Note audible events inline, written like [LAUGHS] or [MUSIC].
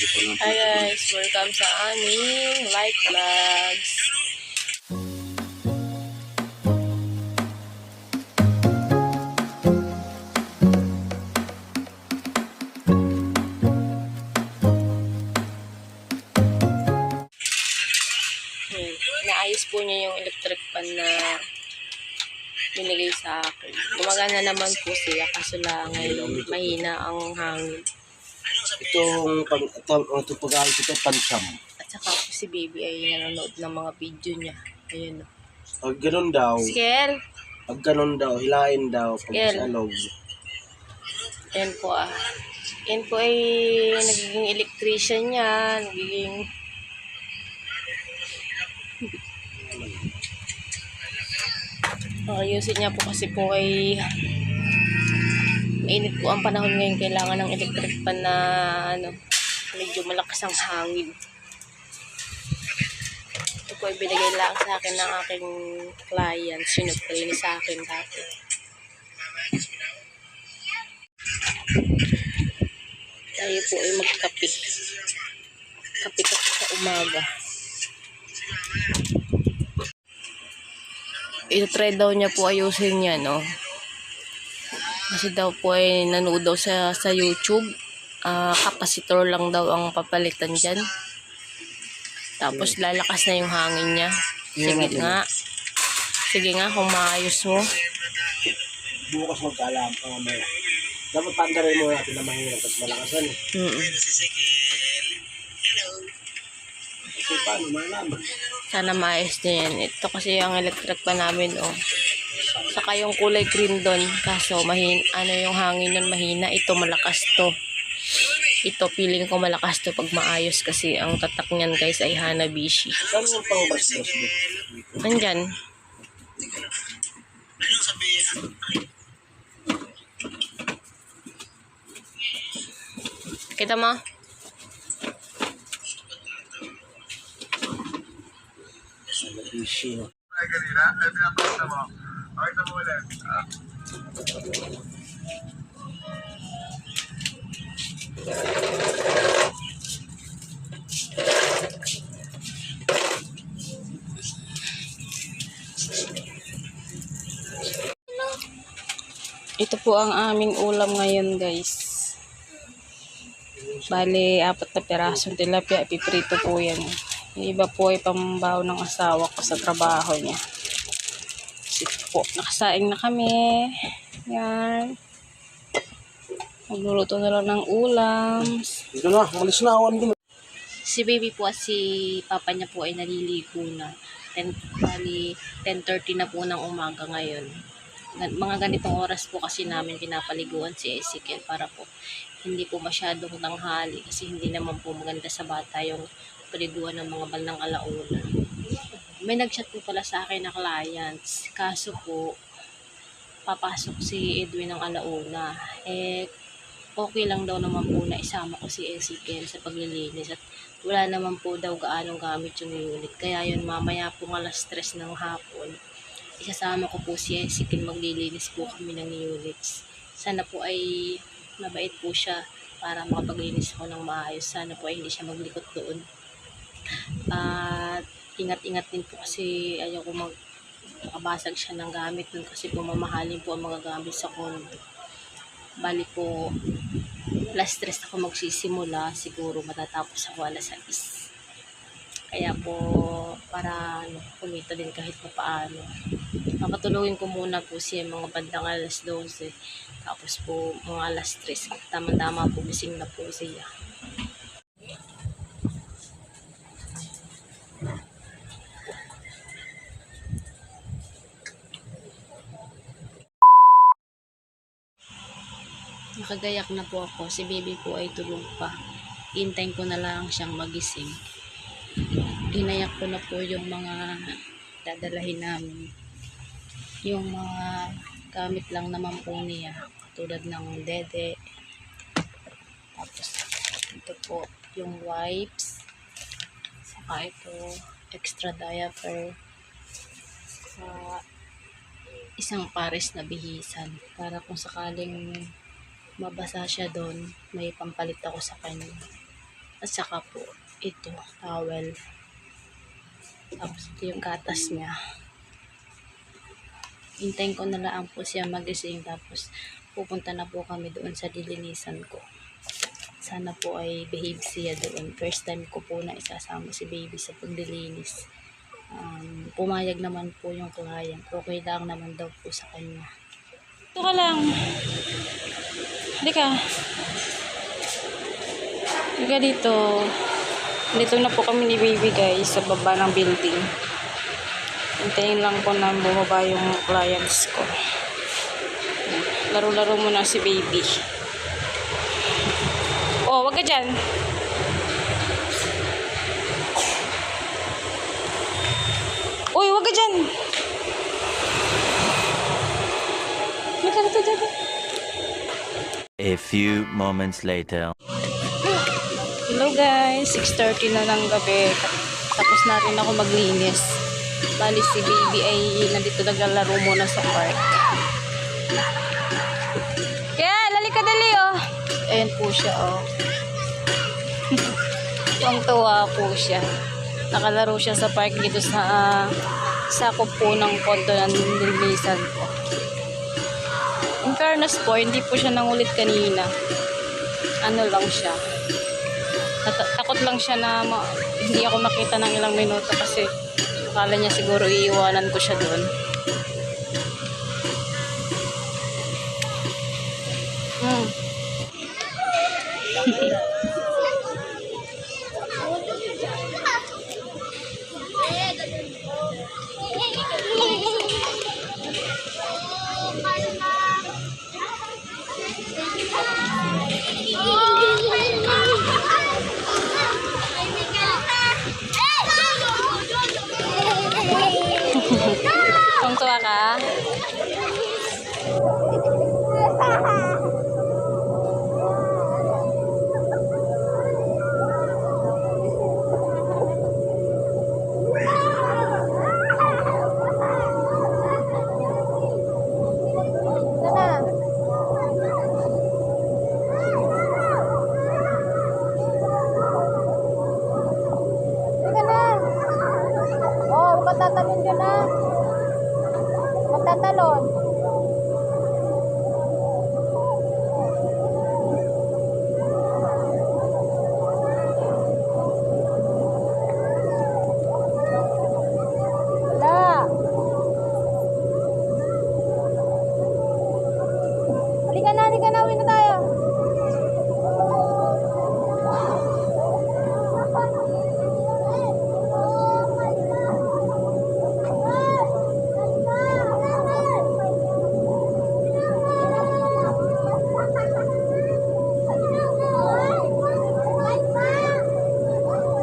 Hi guys, welcome sa aming light vlogs. Hmm. Naayos po niya yung electric fan na binigay sa akin. Gumagana naman po siya kaso lang ay mahina ang hangin. Itong pang, ito, ito pag-ayos ito, pansam. At saka po si baby ay nanonood ng mga video niya. Ayun. Pag ganun daw, Skill! pag ganun daw, hilain daw, pag Yan. sa loob. Yan po ah. Yan po ay nagiging electrician niya. Nagiging... [LAUGHS] Ayusin niya po kasi po ay mainit po ang panahon ngayon. Kailangan ng electric pan na ano, medyo malakas ang hangin. Ito po ay lang sa akin ng aking client. Sinupre sa akin dati. tayo po ay magkape. Kape-kape sa umaga. Ito-try daw niya po ayusin niya, no? Kasi daw po ay nanood daw sa, sa YouTube. Ah, kapasitor lang daw ang papalitan dyan. Tapos lalakas na yung hangin niya. Sige nga. Sige nga, kung maayos mo. Bukas magkaalam pa mamaya. Dapat pandarin mo natin na mahirap at malakasan. eh. Mm Kasi paano malaman? Sana maayos din yan. Ito kasi yung electric pa namin, oh. Saka yung kulay green doon. Kaso, mahin, ano yung hangin nun mahina. Ito, malakas to. Ito, feeling ko malakas to pag maayos kasi ang tatak niyan guys ay Hanabishi. Saan yung pang brush-brush dito? Nandyan. Kita mo? No? Ay, kanina. Ay, pinapakita mo. Pakita mo ulit. Ito po ang aming ulam ngayon, guys. Bali, apat na pirasong tilapia. Ipiprito po yan. Yung iba po ay pambaho ng asawa ko sa trabaho niya. Ito po, nakasaing na kami. Yan. Magluluto na lang ng ulam. Dito na, malis na. Ano Si baby po at si papa niya po ay naliligo na. 10, bali, 10.30 na po ng umaga ngayon. Mga ganitong oras po kasi namin pinapaliguan si Ezekiel para po hindi po masyadong tanghali kasi hindi naman po maganda sa bata yung paliguan ng mga bandang alauna. May nagchat po pala sa akin na clients. Kaso po, papasok si Edwin ng alauna. Eh, okay lang daw naman po na isama ko si Ezekiel sa paglilinis at wala naman po daw gaanong gamit yung unit. Kaya yun, mamaya po alas stress ng hapon, isasama ko po si Ezekiel, maglilinis po kami ng units. Sana po ay mabait po siya para makapaglinis ko ng maayos. Sana po ay hindi siya maglikot doon. At ingat-ingat din po kasi ayaw ko mag makabasag siya ng gamit dun kasi po mamahalin po ang mga gamit sa condo. Bali po, last stress ako magsisimula, siguro matatapos ako alas 6. Kaya po, para ano, kumita din kahit pa paano. Papatulungin ko muna po siya mga bandang alas 12. Tapos po, mga alas 3. Tama-tama po, gising na po siya. Nakagayak na po ako. Si baby po ay tulog pa. Hintayin ko na lang siyang magising. Ginayak ko na po yung mga dadalahin namin. Yung mga gamit lang naman po niya. Tulad ng dede. Tapos ito po yung wipes. Saka ito extra diaper. Sa isang pares na bihisan para kung sakaling mabasa siya doon, may pampalit ako sa kanya. At saka po, ito, towel. Tapos ito yung gatas niya. Hintayin ko na lang po siya magising tapos pupunta na po kami doon sa dilinisan ko. Sana po ay behave siya doon. First time ko po na isasama si baby sa paglilinis. Um, pumayag naman po yung client. Okay lang naman daw po sa kanya. Ito ka lang. Halika. Halika dito. Dito na po kami ni baby guys sa baba ng building. Hintayin lang po na bumaba yung clients ko. Laro-laro muna si baby. Oh, wag ka dyan. Uy, wag ka dyan. Halika dito, dito. A few moments later. Hello guys, 6.30 na ng gabi. Tapos na rin ako maglinis. Bali si baby ay nandito naglalaro muna sa park. Kaya, lali ka dali oh. Ayan po siya oh. [LAUGHS] Tuwang-tuwa po siya. Nakalaro siya sa park dito sa ah, sakop po ng kondo ng nililisan ko fairness po, hindi po siya nangulit kanina. Ano lang siya. Nat takot lang siya na hindi ako makita ng ilang minuto kasi akala niya siguro iiwanan ko siya doon. Hmm. [LAUGHS] nyo na. Magtatalon